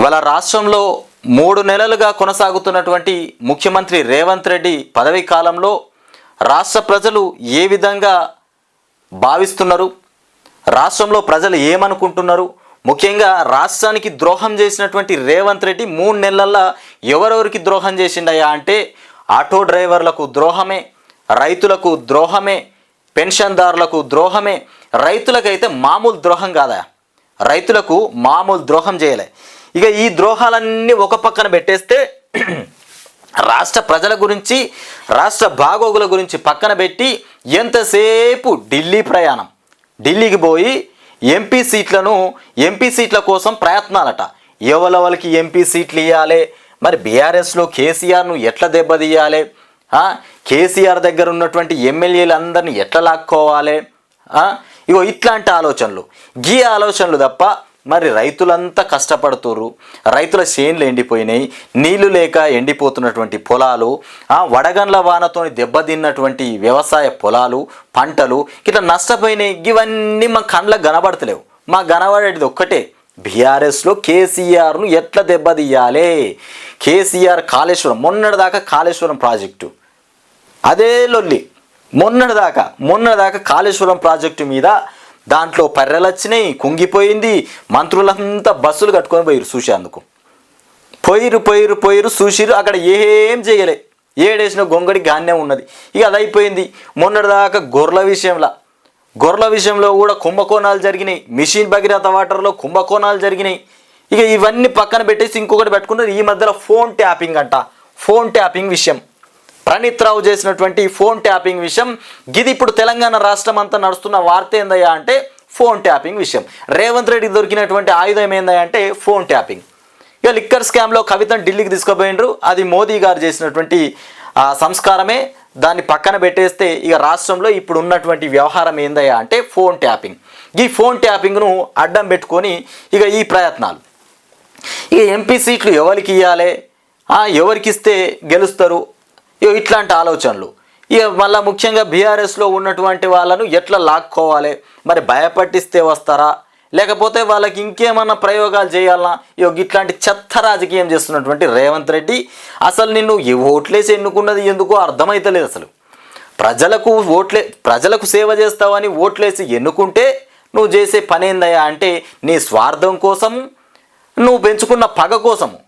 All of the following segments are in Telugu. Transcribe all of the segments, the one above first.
ఇవాళ రాష్ట్రంలో మూడు నెలలుగా కొనసాగుతున్నటువంటి ముఖ్యమంత్రి రేవంత్ రెడ్డి పదవీ కాలంలో రాష్ట్ర ప్రజలు ఏ విధంగా భావిస్తున్నారు? రాష్ట్రంలో ప్రజలు ఏమనుకుంటున్నారు? ముఖ్యంగా రాష్ట్రానికి ద్రోహం చేసినటువంటి రేవంత్ రెడ్డి మూడు నెలల్లో ఎవరెవరికి ద్రోహం చేసిండయా అంటే ఆటో డ్రైవర్లకు ద్రోహమే రైతులకు ద్రోహమే పెన్షన్దారులకు ద్రోహమే రైతులకైతే మామూలు ద్రోహం కాదా రైతులకు మామూలు ద్రోహం చేయలే. ఇక ఈ ద్రోహాలన్నీ ఒక పక్కన పెట్టేస్తే రాష్ట్ర ప్రజల గురించి రాష్ట్ర బాగోగుల గురించి పక్కన పెట్టి ఎంతసేపు ఢిల్లీ ప్రయాణం? ఢిల్లీకి పోయి ఎంపీ సీట్లను ఎంపీ సీట్ల కోసం ప్రయత్నాలట. ఎవరెవరికి ఎంపీ సీట్లు ఇవ్వాలి మరి బీఆర్ఎస్లో కేసీఆర్ను ఎట్లా దెబ్బతీయాలి? కేసీఆర్ దగ్గర ఉన్నటువంటి ఎమ్మెల్యేలందరినీ ఎట్లా లాక్కోవాలి? ఇగో ఇట్లాంటి ఆలోచనలు. గీ ఆలోచనలు తప్ప మరి రైతులంతా కష్టపడుతుర్రు. రైతుల చేన్లు ఎండిపోయినాయి. నీళ్ళు లేక ఎండిపోతున్నటువంటి పొలాలు ఆ, వడగండ్ల వానతో దెబ్బతిన్నటువంటి వ్యవసాయ పొలాలు పంటలు ఇట్లా నష్టపోయినాయి. ఇవన్నీ మా కండ్లకు కనబడతలేవు. మా కనబడేది ఒక్కటే. బీఆర్ఎస్లో కేసీఆర్ను ఎట్లా దెబ్బతీయాలి? కేసీఆర్ కాళేశ్వరం మొన్నటిదాకా కాళేశ్వరం ప్రాజెక్టు. అదే లొల్లి. మొన్నటిదాకా మొన్నటిదాకా కాళేశ్వరం ప్రాజెక్టు మీద దాంట్లో పర్రెలు వచ్చినాయి కుంగిపోయింది. మంత్రులంతా బస్సులు కట్టుకొని పోయిరు చూసేందుకు పోయిరు పోయిరు పోయిరు చూసిరు అక్కడ ఏం చేయలే. ఏడేసిన గొంగడి గాన్యం ఉన్నది. ఇక అది అయిపోయింది మొన్నటిదాకా గొర్రెల విషయంలో. గొర్రెల విషయంలో కూడా కుంభకోణాలు జరిగినాయి. మిషన్ భగీరథ వాటర్లో కుంభకోణాలు జరిగినాయి. ఇక ఇవన్నీ పక్కన పెట్టేసి ఇంకొకటి పెట్టుకున్నారు. ఈ మధ్యలో ఫోన్ ట్యాపింగ్ అంట. ఫోన్ ట్యాపింగ్ విషయం. ప్రణీత్ రావు చేసినటువంటి ఫోన్ ట్యాపింగ్ విషయం. గిది ఇప్పుడు తెలంగాణ రాష్ట్రం అంతా నడుస్తున్న వార్త ఏందయ్యా అంటే ఫోన్ ట్యాపింగ్ విషయం. రేవంత్ రెడ్డికి దొరికినటువంటి ఆయుధం ఏందయ్యా అంటే ఫోన్ ట్యాపింగ్. ఇక లిక్కర్ స్కామ్లో కవితను ఢిల్లీకి తీసుకుపోయినరు అది మోదీ గారు చేసినటువంటి సంస్కారమే. దాన్ని పక్కన పెట్టేస్తే ఇక రాష్ట్రంలో ఇప్పుడు ఉన్నటువంటి వ్యవహారం ఏందయ్యా అంటే ఫోన్ ట్యాపింగ్. ఈ ఫోన్ ట్యాపింగ్ను అడ్డం పెట్టుకొని ఇక ఈ ప్రయత్నాలు. ఇక ఎంపీ సీట్లు ఎవరికి ఇవ్వాలి ఎవరికి ఇస్తే గెలుస్తారు? ఇట్లాంటి ఆలోచనలు. ఇక మళ్ళీ ముఖ్యంగా బీఆర్ఎస్లో ఉన్నటువంటి వాళ్ళను ఎట్లా లాక్కోవాలి? మరి భయపట్టిస్తే వస్తారా? లేకపోతే వాళ్ళకి ఇంకేమన్నా ప్రయోగాలు చేయాలన్నా ఇక ఇట్లాంటి చెత్త రాజకీయం చేస్తున్నటువంటి రేవంత్ రెడ్డి అసలు నిన్ను ఈ ఓట్లేసి ఎన్నుకున్నది ఎందుకో అర్థమైతలేదు అసలు. ప్రజలకు ఓట్లే ప్రజలకు సేవ చేస్తావని ఓట్లేసి ఎన్నుకుంటే నువ్వు చేసే పని ఏందయ్యా అంటే నీ స్వార్థం కోసం నువ్వు పెంచుకున్న పగ కోసము.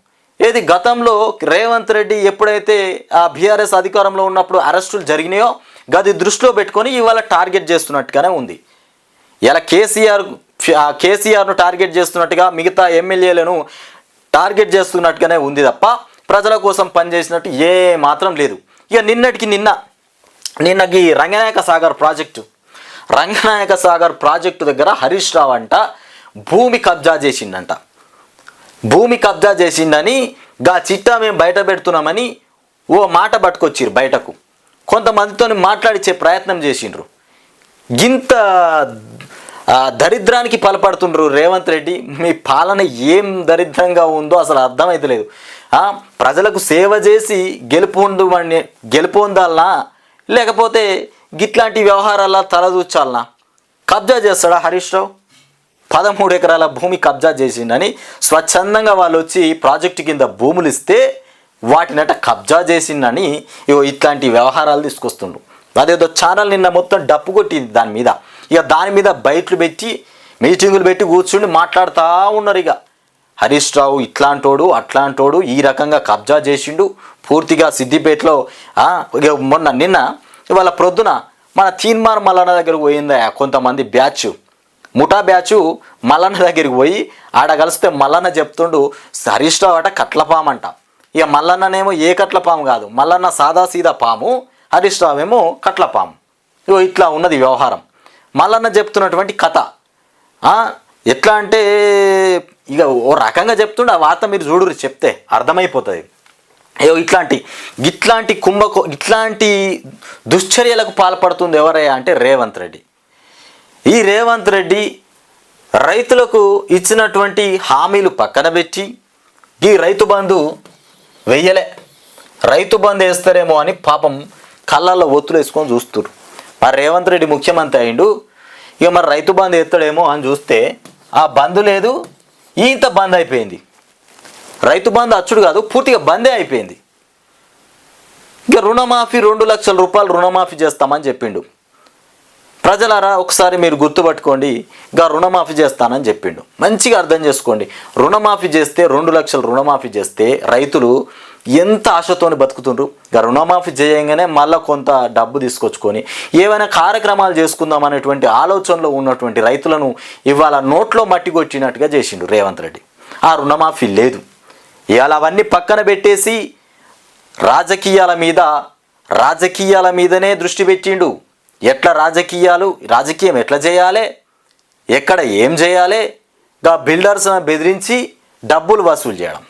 ఏది గతంలో రేవంత్ రెడ్డి ఎప్పుడైతే ఆ బీఆర్ఎస్ అధికారంలో ఉన్నప్పుడు అరెస్టులు జరిగినాయో గది దృష్టిలో పెట్టుకొని ఇవాళ టార్గెట్ చేస్తున్నట్టుగానే ఉంది. ఇలా కేసీఆర్ కేసీఆర్ను టార్గెట్ చేస్తున్నట్టుగా మిగతా ఎమ్మెల్యేలను టార్గెట్ చేస్తున్నట్టుగానే ఉంది తప్ప ప్రజల కోసం పనిచేసినట్టు ఏ మాత్రం లేదు. ఇక నిన్నటికి నిన్న నిన్నకి రంగనాయక సాగర్ ప్రాజెక్టు రంగనాయక సాగర్ ప్రాజెక్టు దగ్గర హరీష్ రావు అంట భూమి కబ్జా చేసిండంట. భూమి కబ్జా చేసిందని గా చిట్టా మేము బయట పెడుతున్నామని ఓ మాట పట్టుకొచ్చిర్రు బయటకు. కొంతమందితో మాట్లాడిచ్చే ప్రయత్నం చేసిండ్రు. గింత దరిద్రానికి పాల్పడుతుండ్రు రేవంత్ రెడ్డి. మీ పాలన ఏం దరిద్రంగా ఉందో అసలు అర్థమైతలేదు. ప్రజలకు సేవ చేసి గెలుపొందు గెలుపొందాలనా లేకపోతే గిట్లాంటి వ్యవహారాల తలదూచాలనా కబ్జా చేస్తాడా హరీష్ రావు? పదమూడు ఎకరాల భూమి కబ్జా చేసిండని స్వచ్ఛందంగా వాళ్ళు వచ్చి ప్రాజెక్టు కింద భూములు ఇస్తే వాటినట కబ్జా చేసిండని ఇగో ఇట్లాంటి వ్యవహారాలు తీసుకొస్తుండ్రు. అదేదో ఛానల్ నిన్న మొత్తం డప్పు కొట్టింది దాని మీద. ఇక దాని మీద బయట్లు పెట్టి మీటింగులు పెట్టి కూర్చుని మాట్లాడుతూ ఉన్నారు ఇక హరీష్ రావు ఇట్లాంటోడు అట్లాంటోడు ఈ రకంగా కబ్జా చేసిండు. పూర్తిగా సిద్దిపేటలో మొన్న నిన్న ఇవాళ ప్రొద్దున మన తీన్మార్ మల్లన్న దగ్గరకు పోయిందా కొంతమంది బ్యాచ్. ముఠా బ్యాచు మల్లన్న దగ్గరికి పోయి ఆడ కలిస్తే మల్లన్న చెప్తుండు హరీష్ రావు అట కట్లపామంట. అంట ఇక మల్లన్ననేమో ఏ కట్లపాము కాదు మల్లన్న సాదా సీదా పాము హరీష్ రావు ఏమో కట్లపాము. ఇగో ఇట్లా ఉన్నది వ్యవహారం. మల్లన్న చెప్తున్నటువంటి కథ. ఎట్లా అంటే ఇక ఓ రకంగా చెప్తుండే ఆ వార్త మీరు చూడురు చెప్తే అర్థమైపోతుంది. అయ్యో ఇట్లాంటి ఇట్లాంటి కుంభకో ఇట్లాంటి దుశ్చర్యలకు పాల్పడుతుంది ఎవరయ్యా అంటే రేవంత్ రెడ్డి. ఈ రేవంత్ రెడ్డి రైతులకు ఇచ్చినటువంటి హామీలు పక్కన పెట్టి ఈ రైతు బంధు వెయ్యలే. రైతు బంధు వేస్తారేమో అని పాపం కళ్ళల్లో ఒత్తులు వేసుకొని చూస్తున్నారు మరి రేవంత్ రెడ్డి ముఖ్యమంత్రి అయిండు. ఇక మరి రైతు బంధు ఎత్తాడేమో అని చూస్తే ఆ బంధు లేదు ఇంత బంద్ అయిపోయింది. రైతు బంధు అచ్చుడు కాదు పూర్తిగా బందే అయిపోయింది. ఇక రుణమాఫీ రెండు లక్షల రూపాయలు రుణమాఫీ చేస్తామని చెప్పిండు. ప్రజలారా ఒకసారి మీరు గుర్తుపట్టుకోండి ఇంకా రుణమాఫీ చేస్తానని చెప్పిండు. మంచిగా అర్థం చేసుకోండి. రుణమాఫీ చేస్తే రెండు లక్షలు రుణమాఫీ చేస్తే రైతులు ఎంత ఆశతోని బతుకుతుండ్రు? ఇక రుణమాఫీ చేయగానే మళ్ళీ కొంత డబ్బు తీసుకొచ్చుకొని ఏవైనా కార్యక్రమాలు చేసుకుందాం అనేటువంటి ఆలోచనలో ఉన్నటువంటి రైతులను ఇవాళ నోట్లో మట్టి కొట్టినట్టుగా చేసిండు రేవంత్ రెడ్డి. ఆ రుణమాఫీ లేదు. ఇవాళ అవన్నీ పక్కన పెట్టేసి రాజకీయాల మీద రాజకీయాల మీదనే దృష్టి పెట్టిండు. ఎట్లా రాజకీయాలు రాజకీయం ఎట్లా చేయాలి ఎక్కడ ఏం చేయాలి గా బిల్డర్స్ను బెదిరించి డబ్బులు వసూలు చేయడం.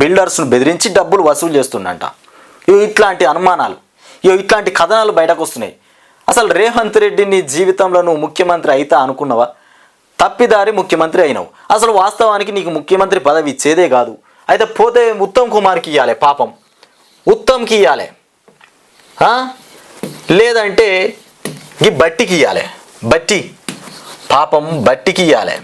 బిల్డర్స్ను బెదిరించి డబ్బులు వసూలు చేస్తుండంట. ఇవి ఇట్లాంటి అనుమానాలు ఇవి ఇట్లాంటి కథనాలు బయటకు వస్తున్నాయి అసలు రేవంత్ రెడ్డి నీ జీవితంలో నువ్వు ముఖ్యమంత్రి అయితా అనుకున్నావా? తప్పిదారి ముఖ్యమంత్రి అయినావు. అసలు వాస్తవానికి నీకు ముఖ్యమంత్రి పదవి ఇచ్చేదే కాదు. అయితే పోతే ఉత్తమ్ కుమార్కి ఇవ్వాలి పాపం. ఉత్తమ్కి ఇవ్వాలి లేదంటే ఈ బట్టికి ఇవ్వాలి బట్టి. పాపం బట్టికి ఇవ్వాలి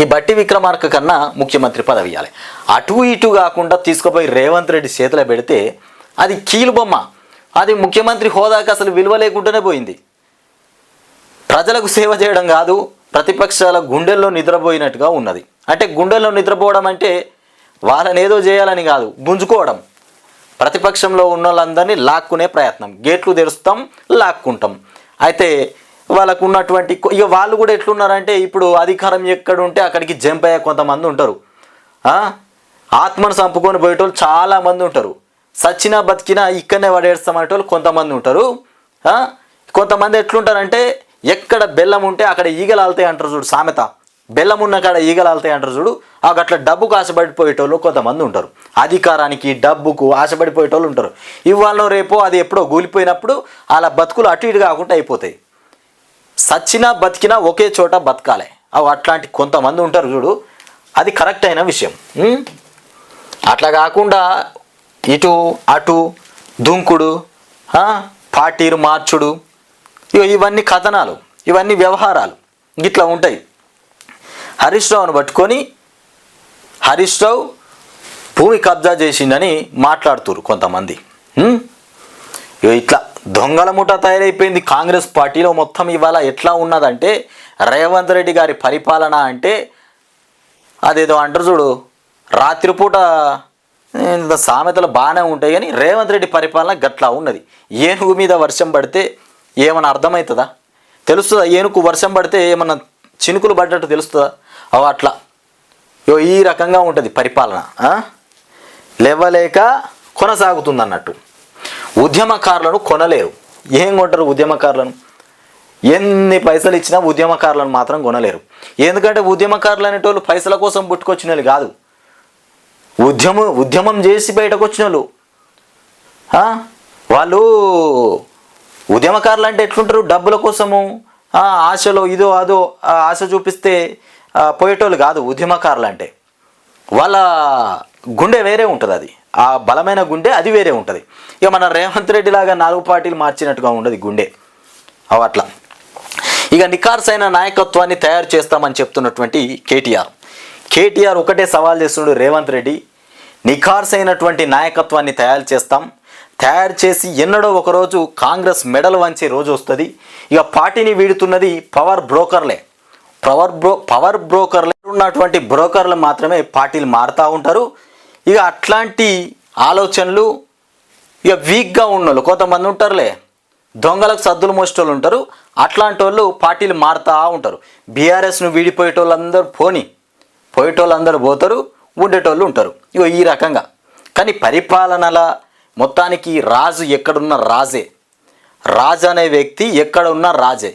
ఈ బట్టి విక్రమార్క కన్నా ముఖ్యమంత్రి పదవి ఇవ్వాలి అటు ఇటు కాకుండా తీసుకుపోయి రేవంత్ రెడ్డి చేతిలో పెడితే అది కీలు బొమ్మ. అది ముఖ్యమంత్రి హోదాకి అసలు విలువ లేకుండానే పోయింది. ప్రజలకు సేవ చేయడం కాదు ప్రతిపక్షాల గుండెల్లో నిద్రపోయినట్టుగా ఉన్నది. అంటే గుండెల్లో నిద్రపోవడం అంటే వాళ్ళని ఏదో చేయాలని కాదు గుంజుకోవడం. ప్రతిపక్షంలో ఉన్న వాళ్ళందరినీ లాక్కునే ప్రయత్నం. గేట్లు తెరుస్తాం లాక్కుంటాం. అయితే వాళ్ళకు ఉన్నటువంటి ఇక వాళ్ళు కూడా ఎట్లున్నారంటే ఇప్పుడు అధికారం ఎక్కడ ఉంటే అక్కడికి జంప్ అయ్యే కొంతమంది ఉంటారు. ఆత్మను చంపుకొని పోయేటోళ్ళు చాలామంది ఉంటారు. సచ్చినా బతికినా ఇక్కడనే పడేస్తామనేటోళ్ళు కొంతమంది ఉంటారు. కొంతమంది ఎట్లుంటారంటే ఎక్కడ బెల్లం ఉంటే అక్కడ ఈగలు ఆలుతాయి అంటారు చూడు సామెత. బెల్లం ఉన్న కాడ ఈగలు అంటారు చూడు. ఆ అట్లా డబ్బుకు ఆశపడిపోయేటోళ్ళు కొంతమంది ఉంటారు. అధికారానికి డబ్బుకు ఆశపడిపోయేటోళ్ళు ఉంటారు. ఇవాళ రేపో అది ఎప్పుడో కూలిపోయినప్పుడు అలా బతుకులు అటు ఇటు కాకుండా అయిపోతాయి. సచ్చినా బతికినా ఒకే చోట బతకాలి. అవి అట్లాంటి కొంతమంది ఉంటారు చూడు. అది కరెక్ట్ అయిన విషయం. అట్లా కాకుండా ఇటు అటు దుంకుడు పాటీరు పార్టీలు మార్చుడు ఇవన్నీ కథనాలు ఇవన్నీ వ్యవహారాలు ఇట్లా ఉంటాయి. హరీష్ రావును పట్టుకొని హరీష్ రావు భూమి కబ్జా చేసిందని మాట్లాడుతురు కొంతమంది. ఇగో ఇట్లా దొంగల ముఠ తయారైపోయింది. కాంగ్రెస్ పార్టీలో మొత్తం ఇవాళ ఎట్లా ఉన్నదంటే రేవంత్ రెడ్డి గారి పరిపాలన అంటే అదేదో అంటారు చూడు రాత్రిపూట సామెతలు బాగానే ఉంటాయి కానీ రేవంత్ రెడ్డి పరిపాలన గట్లా ఉన్నది. ఏనుగు మీద వర్షం పడితే ఏమన్నా అర్థమవుతుందా? తెలుస్తుందా? ఏనుగు వర్షం పడితే ఏమన్నా చినుకులు పడ్డట్టు తెలుస్తుందా? అవు అట్లా. యో ఈ రకంగా ఉంటుంది పరిపాలన లేవలేక కొనసాగుతుంది అన్నట్టు ఉద్యమకారులను కొనలేరు. ఏం కొంటారు ఉద్యమకారులను? ఎన్ని పైసలు ఇచ్చినా ఉద్యమకారులను మాత్రం కొనలేరు. ఎందుకంటే ఉద్యమకారులు అనేటోళ్ళు పైసల కోసం పుట్టుకొచ్చిన వాళ్ళు కాదు. ఉద్యమం ఉద్యమం చేసి బయటకు వచ్చిన వాళ్ళు వాళ్ళు ఉద్యమకారులు అంటే ఎట్లుంటారు? డబ్బుల కోసము ఆశలో ఇదో అదో ఆ, ఆశ చూపిస్తే పోయేటోళ్ళు కాదు ఉద్యమకారులు అంటే వాళ్ళ గుండె వేరే ఉంటుంది అది. ఆ బలమైన గుండె అది వేరే ఉంటుంది. ఇక మన రేవంత్ రెడ్డి లాగా నాలుగు పార్టీలు మార్చినట్టుగా ఉండదు గుండె. అవి అట్లా. ఇక నికార్సైన నాయకత్వాన్ని తయారు చేస్తామని చెప్తున్నటువంటి కేటీఆర్. కేటీఆర్ ఒకటే సవాల్ చేస్తున్నాడు రేవంత్ రెడ్డి నిఖార్సైనటువంటి నాయకత్వాన్ని తయారు చేస్తాం. తయారు చేసి ఎన్నడో ఒకరోజు కాంగ్రెస్ మెడల్ వంచే రోజు వస్తుంది. ఇక పార్టీని వీడుతున్నది పవర్ బ్రోకర్లే. పవర్ బ్రో పవర్ బ్రోకర్లు ఉన్నటువంటి బ్రోకర్లు మాత్రమే పార్టీలు మారుతూ ఉంటారు. ఇక అట్లాంటి ఆలోచనలు ఇక వీక్గా ఉన్నోళ్ళు కొంతమంది ఉంటారులే దొంగలకు సద్దులు మోసేటోళ్ళు ఉంటారు. అట్లాంటి వాళ్ళు పార్టీలు మారుతూ ఉంటారు. బీఆర్ఎస్ను వీడిపోయేటోళ్ళందరూ పోని పోయేటోళ్ళందరూ పోతారు ఉండేటోళ్ళు ఉంటారు. ఇగో ఈ రకంగా. కానీ పరిపాలనల మొత్తానికి రాజు ఎక్కడున్న రాజే. రాజు అనే వ్యక్తి ఎక్కడ ఉన్న రాజే.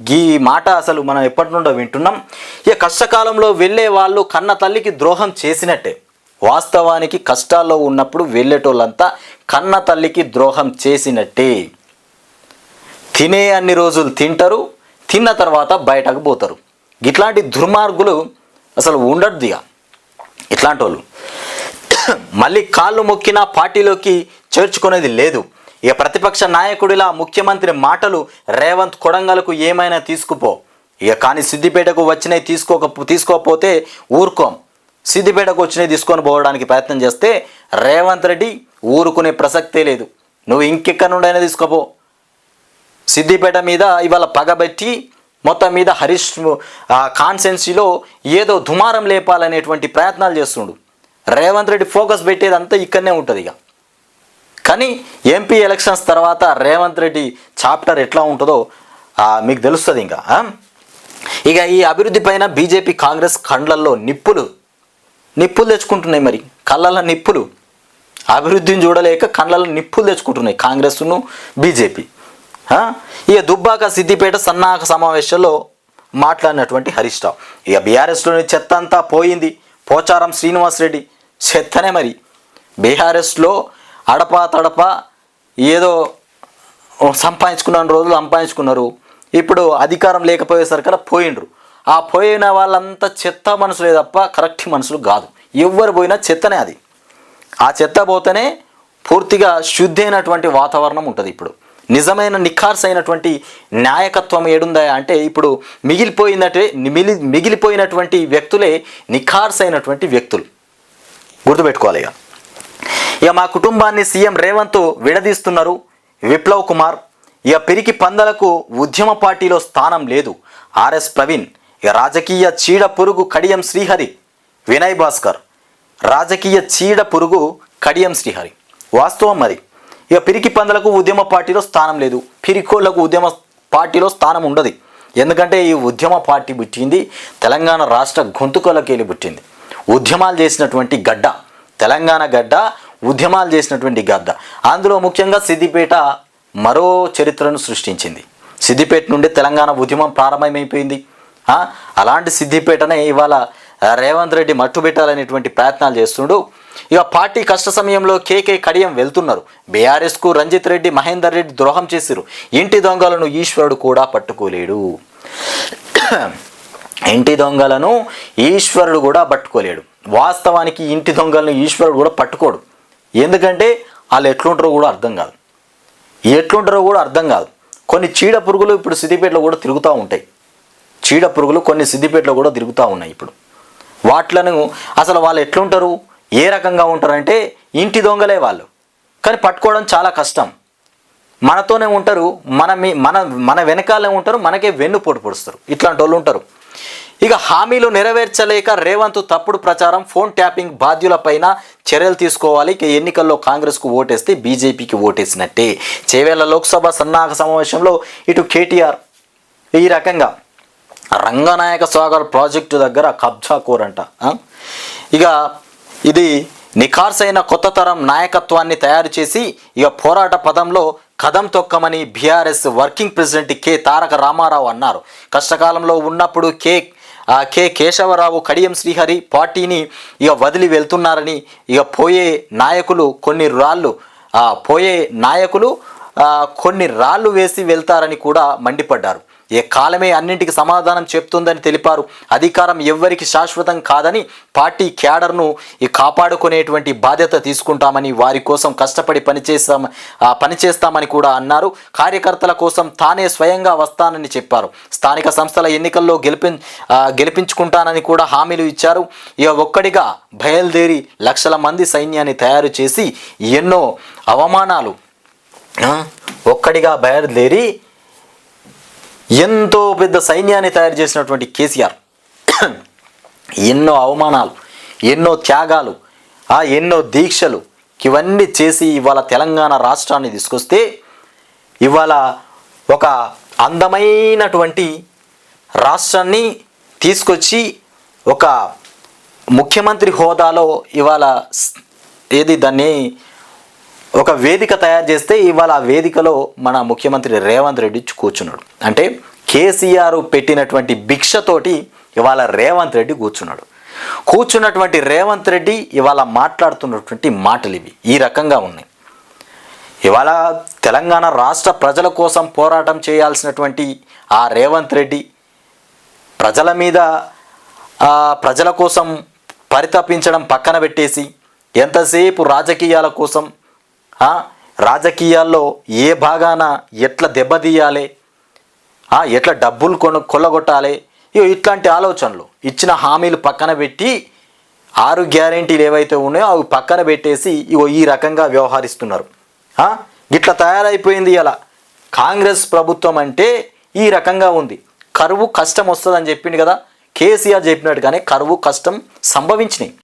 ఈ మాట అసలు మనం ఎప్పటి నుండో వింటున్నాం. ఇక కష్టకాలంలో వెళ్ళే వాళ్ళు కన్న తల్లికి ద్రోహం చేసినట్టే. వాస్తవానికి కష్టాల్లో ఉన్నప్పుడు వెళ్ళేటోళ్ళంతా కన్న తల్లికి ద్రోహం చేసినట్టే. తినే అన్ని రోజులు తింటారు తిన్న తర్వాత బయటకు పోతారు. ఇట్లాంటి దుర్మార్గులు అసలు ఉండద్దు ఇక. ఇట్లాంటి వాళ్ళు మళ్ళీ కాళ్ళు మొక్కిన పార్టీలోకి చేర్చుకునేది లేదు. ఇక ప్రతిపక్ష నాయకుడిలా ముఖ్యమంత్రి మాటలు రేవంత్ కొడంగల్కు ఏమైనా తీసుకుపో. ఇక కానీ సిద్దిపేటకు వచ్చినవి తీసుకోక తీసుకోకపోతే ఊరుకోం. సిద్దిపేటకు వచ్చినవి తీసుకొని పోవడానికి ప్రయత్నం చేస్తే రేవంత్ రెడ్డి ఊరుకునే ప్రసక్తే లేదు. నువ్వు ఇంకెక్కడి నుండైనా తీసుకోపో. సిద్దిపేట మీద ఇవాళ పగబెట్టి మొత్తం మీద హరీష్ కాన్సెన్సీలో ఏదో దుమారం లేపాలనేటువంటి ప్రయత్నాలు చేస్తుండు. రేవంత్ రెడ్డి ఫోకస్ పెట్టేదంతా ఇక్కడనే ఉంటుంది ఇక. కానీ ఎంపీ ఎలక్షన్స్ తర్వాత రేవంత్ రెడ్డి చాప్టర్ ఎట్లా ఉంటుందో మీకు తెలుస్తుంది ఇంకా ఇక ఈ అభివృద్ధి పైన బీజేపీ కాంగ్రెస్ కండ్లల్లో నిప్పులు నిప్పులు తెచ్చుకుంటున్నాయి మరి కళ్ళల్లో నిప్పులు. అభివృద్ధిని చూడలేక కళ్ళల్లో నిప్పులు తెచ్చుకుంటున్నాయి కాంగ్రెస్ను బీజేపీ ఇక దుబ్బాక సిద్దిపేట సన్నాహక సమావేశంలో మాట్లాడినటువంటి హరీష్ రావు. ఇక బీఆర్ఎస్లోని చెత్త అంతా పోయింది పోచారం శ్రీనివాసరెడ్డి చెత్తనే మరి. బీఆర్ఎస్లో అడపా తడప ఏదో సంపాదించుకున్న రోజులు సంపాదించుకున్నారు. ఇప్పుడు అధికారం లేకపోయేసరికల్లా పోయిండ్రు. ఆ పోయిన వాళ్ళంతా చెత్త మనుషులే తప్ప కరెక్ట్ మనుషులు కాదు. ఎవరు పోయినా చెత్తనే అది. ఆ చెత్త పోతేనే పూర్తిగా శుద్ధి అయినటువంటి వాతావరణం ఉంటుంది ఇప్పుడు. నిజమైన నిఖార్స్ అయినటువంటి నాయకత్వం ఏడుందా అంటే ఇప్పుడు మిగిలిపోయినట్టే మిగిలి మిగిలిపోయినటువంటి వ్యక్తులే నిఖార్స్ అయినటువంటి వ్యక్తులు. గుర్తుపెట్టుకోవాలి ఇక. ఇక మా కుటుంబాన్ని సీఎం రేవంత్ విడదీస్తున్నారు. విప్లవ్ కుమార్ ఇక పిరికి పందలకు ఉద్యమ పార్టీలో స్థానం లేదు. ఆర్ఎస్ ప్రవీణ్ ఇక రాజకీయ చీడ పురుగు కడియం శ్రీహరి. వినయ్ భాస్కర్ రాజకీయ చీడ పురుగు కడియం శ్రీహరి. వాస్తవం మరి ఇక పిరికి పందలకు ఉద్యమ పార్టీలో స్థానం లేదు. పిరికోళ్ళకు ఉద్యమ పార్టీలో స్థానం ఉండదు. ఎందుకంటే ఈ ఉద్యమ పార్టీ పుట్టింది తెలంగాణ రాష్ట్ర గొంతుకలకి వెళ్ళి పుట్టింది. ఉద్యమాలు చేసినటువంటి గడ్డ తెలంగాణ గడ్డ ఉద్యమాలు చేసినటువంటి గద్ద. అందులో ముఖ్యంగా సిద్దిపేట మరో చరిత్రను సృష్టించింది. సిద్దిపేట నుండి తెలంగాణ ఉద్యమం ప్రారంభమైపోయింది. అలాంటి సిద్దిపేటనే ఇవాళ రేవంత్ రెడ్డి మట్టుబెట్టాలనేటువంటి ప్రయత్నాలు చేస్తుండు. ఇక పార్టీ కష్ట సమయంలో కేకే కడియం వెళ్తున్నారు. బీఆర్ఎస్కు రంజిత్ రెడ్డి మహేందర్ రెడ్డి ద్రోహం చేసిరు. ఇంటి దొంగలను ఈశ్వరుడు కూడా పట్టుకోలేడు. ఇంటి దొంగలను ఈశ్వరుడు కూడా పట్టుకోలేడు. వాస్తవానికి ఇంటి దొంగలను ఈశ్వరుడు కూడా పట్టుకోడు. ఎందుకంటే వాళ్ళు ఎట్లుంటారో కూడా అర్థం కాదు. ఎట్లుంటారో కూడా అర్థం కాదు. కొన్ని చీడ పురుగులు ఇప్పుడు సిద్దిపేటలో కూడా తిరుగుతూ ఉంటాయి. చీడ పురుగులు కొన్ని సిద్దిపేటలో కూడా తిరుగుతూ ఉన్నాయి ఇప్పుడు. వాట్లను అసలు వాళ్ళు ఎట్లుంటారు? ఏ రకంగా ఉంటారంటే ఇంటి దొంగలే వాళ్ళు. కానీ పట్టుకోవడం చాలా కష్టం. మనతోనే ఉంటారు. మన మీ- మన మన వెనకాలే ఉంటారు. మనకే వెన్ను పొడి పొడుస్తారు. ఇట్లాంటి వాళ్ళు ఉంటారు. ఇక హామీలు నెరవేర్చలేక రేవంత్ తప్పుడు ప్రచారం ఫోన్ ట్యాపింగ్ బాధ్యులపైన చర్యలు తీసుకోవాలి. ఇక ఎన్నికల్లో కాంగ్రెస్కు ఓటేస్తే బీజేపీకి ఓటేసినట్టే. చేవేళ్ళ లోక్సభ సన్నాహక సమావేశంలో ఇటు కేటీఆర్ ఈ రకంగా రంగనాయక సాగర్ ప్రాజెక్టు దగ్గర కబ్జా కోరంట ఇక ఇది నిఖార్సైన కొత్త తరం నాయకత్వాన్ని తయారు చేసి ఇక పోరాట పదంలో కదం తొక్కమని BRS working president K. Taraka Ramarao అన్నారు. కష్టకాలంలో ఉన్నప్పుడు కే. కె కేశవరావు కడియం శ్రీహరి పార్టీని ఇక వదిలి వెళ్తున్నారని ఇక పోయే నాయకులు కొన్ని రాళ్ళు ఆ పోయే నాయకులు కొన్ని రాళ్ళు వేసి వెళ్తారని కూడా మండిపడ్డారు. ఏ కాలమే అన్నింటికి సమాధానం చెప్తుందని తెలిపారు. అధికారం ఎవ్వరికి శాశ్వతం కాదని పార్టీ క్యాడర్ను ఈ కాపాడుకునేటువంటి బాధ్యత తీసుకుంటామని వారి కోసం కష్టపడి పనిచేస్తాం పనిచేస్తామని కూడా అన్నారు. కార్యకర్తల కోసం తానే స్వయంగా వస్తానని చెప్పారు. స్థానిక సంస్థల ఎన్నికల్లో గెలిపి గెలిపించుకుంటానని కూడా హామీలు ఇచ్చారు. ఇక ఒక్కడిగా బయలుదేరి లక్షల మంది సైన్యాన్ని తయారు చేసి ఎన్నో అవమానాలు ఒక్కడిగా బయలుదేరి ఎంతో పెద్ద సైన్యాన్ని తయారు చేసినటువంటి కేసీఆర్. ఎన్నో అవమానాలు ఎన్నో త్యాగాలు ఆ ఎన్నో దీక్షలు ఇవన్నీ చేసి ఇవాళ తెలంగాణ రాష్ట్రాన్ని తీసుకొస్తే ఇవాళ ఒక అందమైనటువంటి రాష్ట్రాన్ని తీసుకొచ్చి ఒక ముఖ్యమంత్రి హోదాలో ఇవాళ ఏది దాన్ని ఒక వేదిక తయారు చేస్తే ఇవాళ ఆ వేదికలో మన ముఖ్యమంత్రి రేవంత్ రెడ్డి కూర్చున్నాడు. అంటే కేసీఆర్ పెట్టినటువంటి భిక్షతోటి ఇవాళ రేవంత్ రెడ్డి కూర్చున్నాడు. కూర్చున్నటువంటి రేవంత్ రెడ్డి ఇవాళ మాట్లాడుతున్నటువంటి మాటలు ఇవి. ఈ రకంగా ఉన్నాయి. ఇవాళ తెలంగాణ రాష్ట్ర ప్రజల కోసం పోరాటం చేయాల్సినటువంటి ఆ రేవంత్ రెడ్డి ప్రజల మీద ప్రజల కోసం పరితపించడం పక్కన పెట్టేసి ఎంతసేపు రాజకీయాల కోసం రాజకీయాల్లో ఏ భాగాన ఎట్లా దెబ్బతీయాలి? ఎట్లా డబ్బులు కొను కొల్లగొట్టాలి? ఇగో ఇట్లాంటి ఆలోచనలు. ఇచ్చిన హామీలు పక్కన పెట్టి ఆరు గ్యారెంటీలు ఏవైతే ఉన్నాయో అవి పక్కన పెట్టేసి ఇగో ఈ రకంగా వ్యవహరిస్తున్నారు. ఇట్లా గిట్ల తయారైపోయింది ఇలా కాంగ్రెస్ ప్రభుత్వం అంటే ఈ రకంగా ఉంది. కరువు కష్టం వస్తుందని చెప్పింది కదా. కేసీఆర్ చెప్పినట్టుగానే కరువు కష్టం సంభవించినాయి.